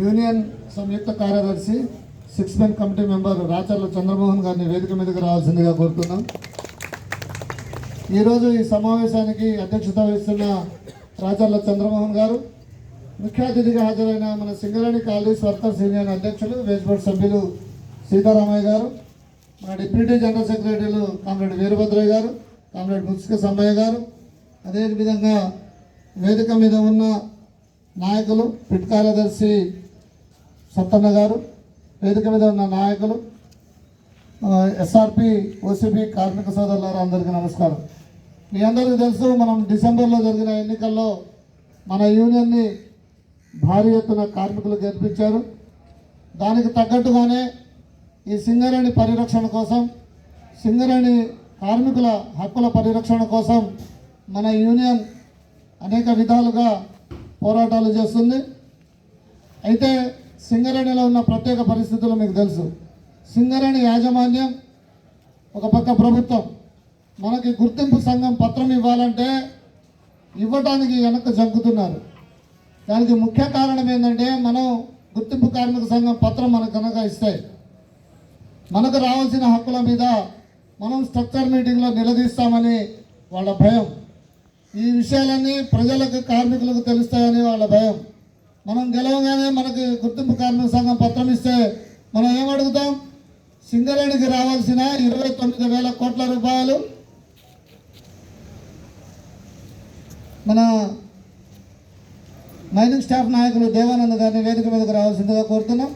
Union సంయుక్త కార్యదర్శి six men committee member Racharla Chandramohan గారిని వేదిక మీదకి రావాల్సిందిగా కోరుతున్నాం. ఈరోజు ఈ సమావేశానికి అధ్యక్షత వహిస్తున్న రాచర్ల చంద్రమోహన్ గారు ముఖ్య అతిథిగా హాజరైన మన సింగరేణి కాలేజ్ వర్కర్స్ యూనియన్ అధ్యక్షులు వేజ్బోర్డ్ సభ్యులు సీతారామయ్య గారు మన డిప్యూటీ జనరల్ సెక్రటరీలు కామ్రేడ్ వీరభద్రయ్య గారు కామ్రేడ్ ముత్సిక సమ్మయ్య గారు అదేవిధంగా వేదిక మీద ఉన్న నాయకులు పిట్ కార్యదర్శి సత్తన్న గారు వేదిక మీద ఉన్న నాయకులు ఎస్ఆర్పి ఓసీబీ కార్మిక సోదరులారు అందరికీ నమస్కారం. మీ అందరికీ తెలుసు మనం డిసెంబర్లో జరిగిన ఎన్నికల్లో మన యూనియన్ని భారీ ఎత్తున కార్మికులు గెలిపించారు. దానికి తగ్గట్టుగానే ఈ సింగరేణి పరిరక్షణ కోసం సింగరేణి కార్మికుల హక్కుల పరిరక్షణ కోసం మన యూనియన్ అనేక విధాలుగా పోరాటాలు చేస్తుంది. అయితే సింగరేణిలో ఉన్న ప్రత్యేక పరిస్థితులు మీకు తెలుసు. సింగరేణి యాజమాన్యం ఒక పక్క ప్రభుత్వం. మనకి గుర్తింపు సంఘం పత్రం ఇవ్వాలంటే ఇవ్వటానికి వెనక్కి జంకుతున్నారు. దానికి ముఖ్య కారణం ఏంటంటే మనం గుర్తింపు కార్మిక సంఘం పత్రం మనకు కనుక ఇస్తే మనకు రావాల్సిన హక్కుల మీద మనం స్ట్రక్చర్ మీటింగ్లో నిలదీస్తామని వాళ్ళ భయం. ఈ విషయాలన్నీ ప్రజలకు కార్మికులకు తెలుస్తాయని వాళ్ళ భయం. మనం గెలవగానే మనకి గుర్తింపు కార్మిక సంఘం పత్రం ఇస్తే మనం ఏమడుగుతాం సింగరేణికి రావాల్సిన ఇరవై తొమ్మిది వేల కోట్ల రూపాయలు. మన మైనింగ్ స్టాఫ్ నాయకులు దేవానంద్ గారిని వేదిక మీదకు రావాల్సిందిగా కోరుతున్నాం.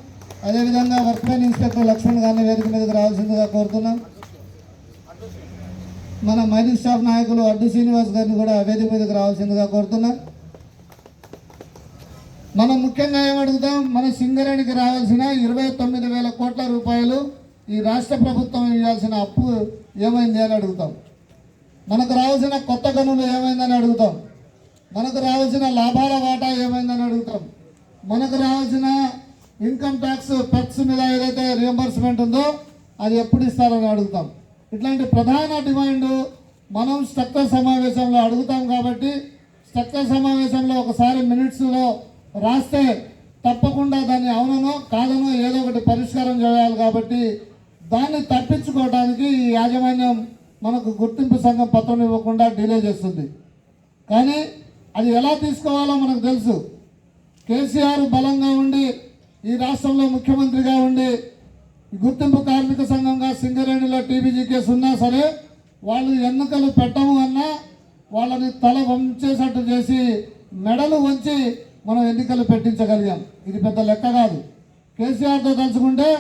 అదేవిధంగా వర్క్మెన్ ఇన్స్పెక్టర్ లక్ష్మణ్ గారిని వేదిక మీదకు రావాల్సిందిగా కోరుతున్నాం. మన మైనింగ్ స్టాఫ్ నాయకులు అడ్డు శ్రీనివాస్ గారిని కూడా వేదిక మీదకు రావాల్సిందిగా కోరుతున్నాం. మనం ముఖ్యంగా ఏమడుగుతాం మన సింగరేణికి రావాల్సిన ఇరవై తొమ్మిది వేల కోట్ల రూపాయలు ఈ రాష్ట్ర ప్రభుత్వం ఇవ్వాల్సిన అప్పు ఏమైంది అని అడుగుతాం. మనకు రావాల్సిన కొత్త గనులు ఏమైందని అడుగుతాం. మనకు రావాల్సిన లాభాల వాటా ఏమైందని అడుగుతాం. మనకు రావాల్సిన ఇన్కమ్ ట్యాక్స్ పెక్స్ మీద ఏదైతే రియంబర్స్మెంట్ ఉందో అది ఎప్పుడు ఇస్తారని అడుగుతాం. ఇట్లాంటి ప్రధాన డిమాండ్ మనం స్ట్రక్చర్ సమావేశంలో అడుగుతాం కాబట్టి స్ట్రక్చర్ సమావేశంలో ఒకసారి మినిట్స్లో రాస్తే తప్పకుండా దాన్ని అవుననో కాదనో ఏదో ఒకటి పరిష్కారం చేయాలి కాబట్టి దాన్ని తప్పించుకోవడానికి ఈ యాజమాన్యం మనకు గుర్తింపు సంఘం పత్రం ఇవ్వకుండా డిలే చేస్తుంది. కానీ అది ఎలా తీసుకోవాలో మనకు తెలుసు. కేసీఆర్ బలంగా ఉండి ఈ రాష్ట్రంలో ముఖ్యమంత్రిగా ఉండి గుర్తింపు కార్మిక సంఘంగా సింగరేణిలో టీబీజీ కేసు ఉన్నా సరే వాళ్ళు ఎన్నికలు పెట్టము అన్నా వాళ్ళని తల వంచేసట్టు చేసి మెడలు వంచి మనం ఎన్నికలు పెట్టించగలిగాం. ఇది పెద్ద లెక్క కాదు. కేసీఆర్తో తలుచుకుంటే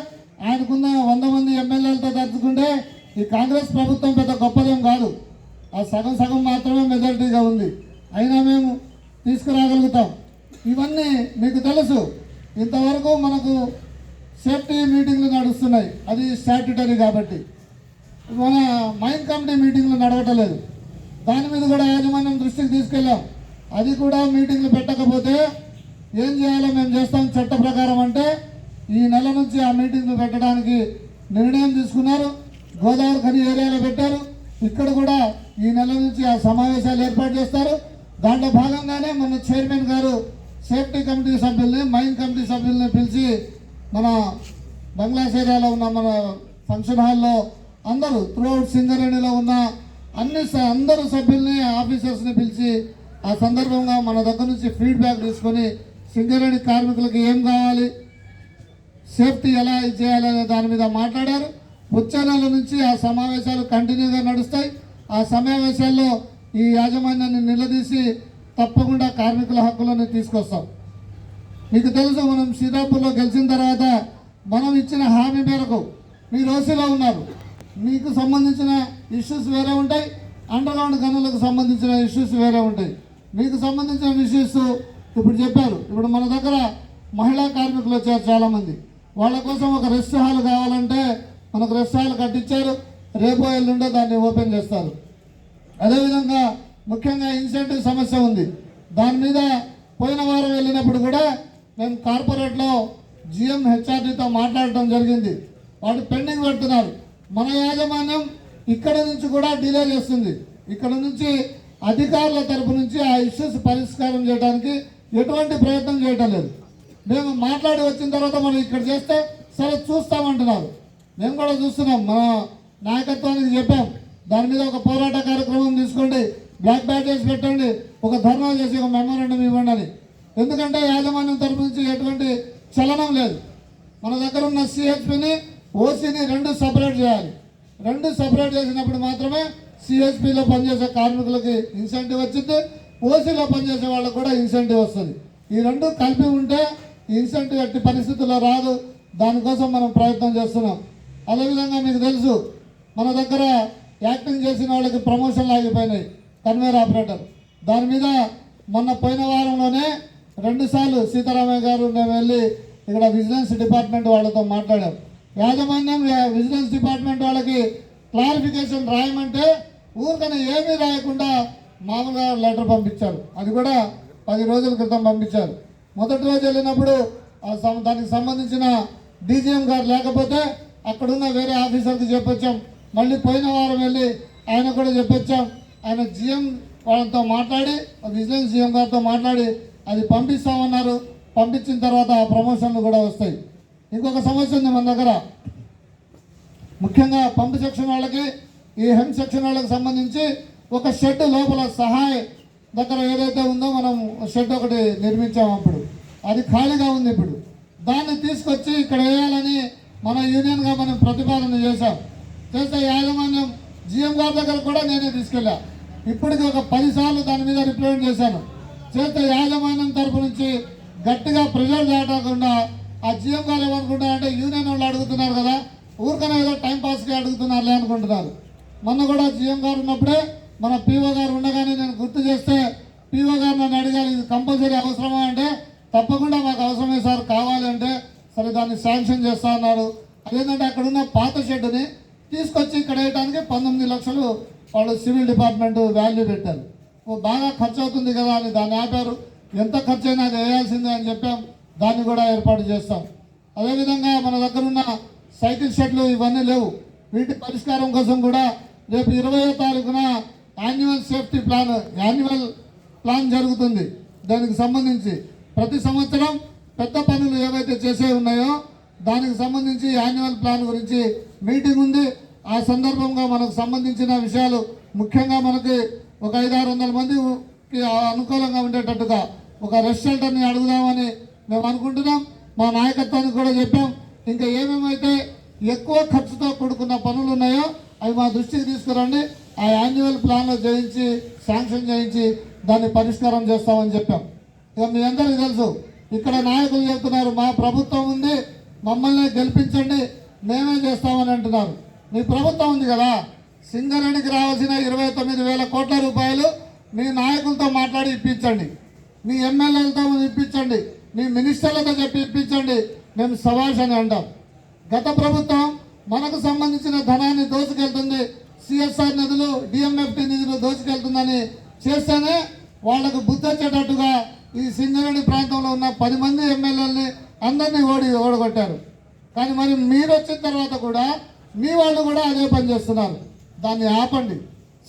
ఆయనకున్న వంద మంది ఎమ్మెల్యేలతో తలుచుకుంటే ఈ కాంగ్రెస్ ప్రభుత్వం పెద్ద గొప్పదేం కాదు. ఆ సగం సగం మాత్రమే మెజారిటీగా ఉంది. అయినా మేము తీసుకురాగలుగుతాం. ఇవన్నీ మీకు తెలుసు. ఇంతవరకు మనకు సేఫ్టీ మీటింగ్లు నడుస్తున్నాయి. అది స్టాట్యుటరీ కాబట్టి. మన మైన్ కమిటీ మీటింగ్లు నడవటలేదు దాని మీద కూడా యాజమాన్యం దృష్టికి తీసుకెళ్ళాం. అది కూడా మీటింగ్లు పెట్టకపోతే ఏం చేయాలో మేము చేస్తాం. చట్ట ప్రకారం అంటే ఈ నెల నుంచి ఆ మీటింగ్లు పెట్టడానికి నిర్ణయం తీసుకున్నారు. గోదావరి ఖని ఏరియాలో పెట్టారు. ఇక్కడ కూడా ఈ నెల నుంచి ఆ సమావేశాలు ఏర్పాటు చేస్తారు. దాంట్లో భాగంగానే మన చైర్మన్ గారు సేఫ్టీ కమిటీ సభ్యుల్ని మైన్ కమిటీ సభ్యుల్ని పిలిచి మన బంగ్లాస్ ఏరియాలో ఉన్న మన ఫంక్షన్ హాల్లో అందరూ త్రూఅవుట్ సింగరేణిలో ఉన్న అన్ని స- అందరూ సభ్యుల్ని ఆఫీసర్స్ని పిలిచి ఆ సందర్భంగా మన దగ్గర నుంచి ఫీడ్బ్యాక్ తీసుకొని సింగరేణి కార్మికులకు ఏం కావాలి? సేఫ్టీ ఎలా చేయాలనే దాని మీద మాట్లాడారు. ఉచ్చారాల నుంచి ఆ సమావేశాలు కంటిన్యూగా నడుస్తాయి. ఆ సమావేశాల్లో ఈ యాజమాన్యాన్ని నిలదీసి తప్పకుండా కార్మికుల హక్కులను తీసుకొస్తాం. మీకు తెలుసు మనం సీతాపూర్లో గెలిచిన తర్వాత మనం ఇచ్చిన హామీ మేరకు మీరు ఓసీలో ఉన్నారు. మీకు సంబంధించిన ఇష్యూస్ వేరే ఉంటాయి. అండర్గ్రౌండ్ గనులకు సంబంధించిన ఇష్యూస్ వేరే ఉంటాయి. మీకు సంబంధించిన ఇష్యూస్ ఇప్పుడు చెప్పారు. ఇప్పుడు మన దగ్గర మహిళా కార్మికులు వచ్చారు చాలామంది. వాళ్ళ కోసం ఒక రెస్ట్ హాల్ కావాలంటే మనకు రెస్ట్ హాల్ కట్టించారు. రేపు ఎల్లుండో దాన్ని ఓపెన్ చేస్తారు. అదేవిధంగా ముఖ్యంగా ఇన్సెంటివ్ సమస్య ఉంది. దాని మీద పోయిన వారం వెళ్ళినప్పుడు కూడా మేము కార్పొరేట్లో జిఎం హెచ్ఆర్డీతో మాట్లాడటం జరిగింది. వాళ్ళు పెండింగ్ పెడుతున్నారు. మన యాజమాన్యం ఇక్కడ నుంచి కూడా డిలే చేస్తుంది. ఇక్కడ నుంచి అధికారుల తరపు నుంచి ఆ ఇష్యూస్ పరిష్కారం చేయడానికి ఎటువంటి ప్రయత్నం చేయటం లేదు. మేము మాట్లాడి వచ్చిన తర్వాత మనం ఇక్కడ చేస్తే సరే చూస్తామంటున్నారు. మేము కూడా చూస్తున్నాం. మన నాయకత్వానికి చెప్పాం. దాని మీద ఒక పోరాట కార్యక్రమం తీసుకోండి. బ్లాక్ బ్యాటరీస్ పెట్టండి. ఒక ధర్నా చేసి ఒక మెమోరండం ఇవ్వండి అని. ఎందుకంటే యాజమాన్యం తరపు నుంచి ఎటువంటి చలనం లేదు. మన దగ్గర ఉన్న సిహెచ్పిని ఓసీని రెండు సపరేట్ చేయాలి. రెండు సపరేట్ చేసినప్పుడు మాత్రమే సిఎస్పిలో పనిచేసే కార్మికులకి ఇన్సెంటివ్ వచ్చింది ఓసీలో పనిచేసే వాళ్ళకి కూడా ఇన్సెంటివ్ వస్తుంది. ఈ రెండు కలిపి ఉంటే ఇన్సెంటివ్ ఎట్టి పరిస్థితుల్లో రాదు. దానికోసం మనం ప్రయత్నం చేస్తున్నాం. అదేవిధంగా మీకు తెలుసు మన దగ్గర యాక్టింగ్ చేసిన వాళ్ళకి ప్రమోషన్లు ఆగిపోయినాయి కన్వేర్ ఆపరేటర్. దాని మీద మొన్న పోయిన వారంలోనే రెండుసార్లు సీతారామయ్య గారు మేము వెళ్ళి ఇక్కడ విజిలెన్స్ డిపార్ట్మెంట్ వాళ్ళతో మాట్లాడాం. యాజమాన్యం విజిలెన్స్ డిపార్ట్మెంట్ వాళ్ళకి క్లారిఫికేషన్ రాయమంటే ఊరికనే ఏమీ రాయకుండా మామూలుగా లెటర్ పంపించారు. అది కూడా పది రోజుల క్రితం పంపించారు. మొదటి రోజు వెళ్ళినప్పుడు దానికి సంబంధించిన డీజీఎం గారు లేకపోతే అక్కడున్న వేరే ఆఫీసర్కి చెప్పొచ్చాం. మళ్ళీ పోయిన వారం వెళ్ళి ఆయన కూడా చెప్పొచ్చాం. ఆయన జిఎం వాళ్ళతో మాట్లాడి విజిలెన్స్ జిఎం గారితో మాట్లాడి అది పంపిస్తామన్నారు. పంపించిన తర్వాత ఆ ప్రమోషన్లు కూడా వస్తాయి. ఇంకొక సమస్య ఉంది మన దగ్గర. ముఖ్యంగా పంపు సెక్షన్ వాళ్ళకి ఈ హెమ్ సెక్షన్ వాళ్ళకి సంబంధించి ఒక షెడ్ లోపల సహాయ దగ్గర ఏదైతే ఉందో మనం షెడ్ ఒకటి నిర్మించాము అప్పుడు. అది ఖాళీగా ఉంది ఇప్పుడు. దాన్ని తీసుకొచ్చి ఇక్కడ వేయాలని మన యూనియన్గా మనం ప్రతిపాదన చేశాం. చేస్తే యాజమాన్యం జిఎం గారి దగ్గర కూడా నేనే తీసుకెళ్ళా. ఇప్పటికి ఒక పదిసార్లు దాని మీద రిప్రజెంట్ చేశాను. చేస్తే యాజమాన్యం తరపు నుంచి గట్టిగా ప్రెజర్ చేయకుండా ఆ జిఎం గారు ఏమనుకుంటారంటే యూనియన్ వాళ్ళు అడుగుతున్నారు కదా ఊరికనే ఏదో టైంపాస్గా అడుగుతున్నారు అడుగుతున్నారులే అనుకుంటున్నారు. మొన్న కూడా జీఎం గారు ఉన్నప్పుడే మన పీఓ గారు ఉండగానే నేను గుర్తు చేస్తే పీఓ గారు నన్ను అడిగారు ఇది కంపల్సరీ అవసరమా? అంటే తప్పకుండా మాకు అవసరమే సార్ కావాలి అంటే సరే దాన్ని శాంక్షన్ చేస్తా అన్నారు. అదేంటంటే అక్కడ ఉన్న పాత షెడ్డుని తీసుకొచ్చి ఇక్కడ వేయడానికి పంతొమ్మిది లక్షలు వాళ్ళు సివిల్ డిపార్ట్మెంట్ వాల్యూ పెట్టారు. ఓ బాగా ఖర్చు అవుతుంది కదా అని దాన్ని ఆపారు. ఎంత ఖర్చు అయినా అది వేయాల్సిందే అని చెప్పాం. దాన్ని కూడా ఏర్పాటు చేస్తాం. అదేవిధంగా మన దగ్గర ఉన్న సైకిల్ షెడ్లు ఇవన్నీ లేవు. వీటి పరిష్కారం కోసం కూడా రేపు ఇరవయో తారీఖున annual safety plan annual plan జరుగుతుంది. దానికి సంబంధించి ప్రతి సంవత్సరం పెద్ద పనులు ఏవైతే చేసే ఉన్నాయో దానికి సంబంధించి యాన్యువల్ ప్లాన్ గురించి మీటింగ్ ఉంది. ఆ సందర్భంగా మనకు సంబంధించిన విషయాలు ముఖ్యంగా మనకి ఒక ఐదారు వందల మందికి అనుకూలంగా ఉండేటట్టుగా ఒక రెస్ట్ షెల్టర్ని అడుగుదామని మేము అనుకుంటున్నాం. మా నాయకత్వానికి కూడా చెప్పాం. ఇంకా ఏమేమైతే ఎక్కువ ఖర్చుతో కూడుకున్న పనులు ఉన్నాయో అవి మా దృష్టికి తీసుకురండి. ఆ యాన్యువల్ ప్లాన్లో చేయించి శాంక్షన్ చేయించి దాన్ని పరిష్కారం చేస్తామని చెప్పాం. ఇక మీ అందరికీ తెలుసు ఇక్కడ నాయకులు చెప్తున్నారు మా ప్రభుత్వం ఉంది మమ్మల్ని గెలిపించండి మేమే చేస్తామని అంటున్నారు. మీ ప్రభుత్వం ఉంది కదా సింగరేణికి రావాల్సిన ఇరవై తొమ్మిది వేల కోట్ల రూపాయలు మీ నాయకులతో మాట్లాడి ఇప్పించండి. మీ ఎమ్మెల్యేలతో ఇప్పించండి. మీ మినిస్టర్లతో చెప్పి ఇప్పించండి. మేము సవాష్ అని అంటాం. గత ప్రభుత్వం మనకు సంబంధించిన ధనాన్ని దోచుకెళ్తుంది సిఎస్ఆర్ నిధులు డిఎంఎఫ్టీ నిధులు దోచుకెళ్తుందని చేస్తేనే వాళ్ళకు బుద్ధి వచ్చేటట్టుగా ఈ సింగరేణి ప్రాంతంలో ఉన్న పది మంది ఎమ్మెల్యేలని అందరినీ ఓడి ఓడగొట్టారు. కానీ మరి మీరు వచ్చిన తర్వాత కూడా మీ వాళ్ళు కూడా అదే పని చేస్తున్నారు. దాన్ని ఆపండి.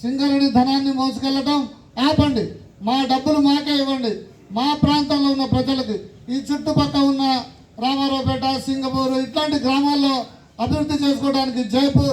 సింగరేణి ధనాన్ని మోసుకెళ్ళటం ఆపండి. మా డబ్బులు మాకే ఇవ్వండి. మా ప్రాంతంలో ఉన్న ప్రజలకి ఈ చుట్టుపక్కల ఉన్న రామారావుపేట సింగపూర్ ఇట్లాంటి గ్రామాల్లో అభివృద్ధి చేసుకోవడానికి జైపూర్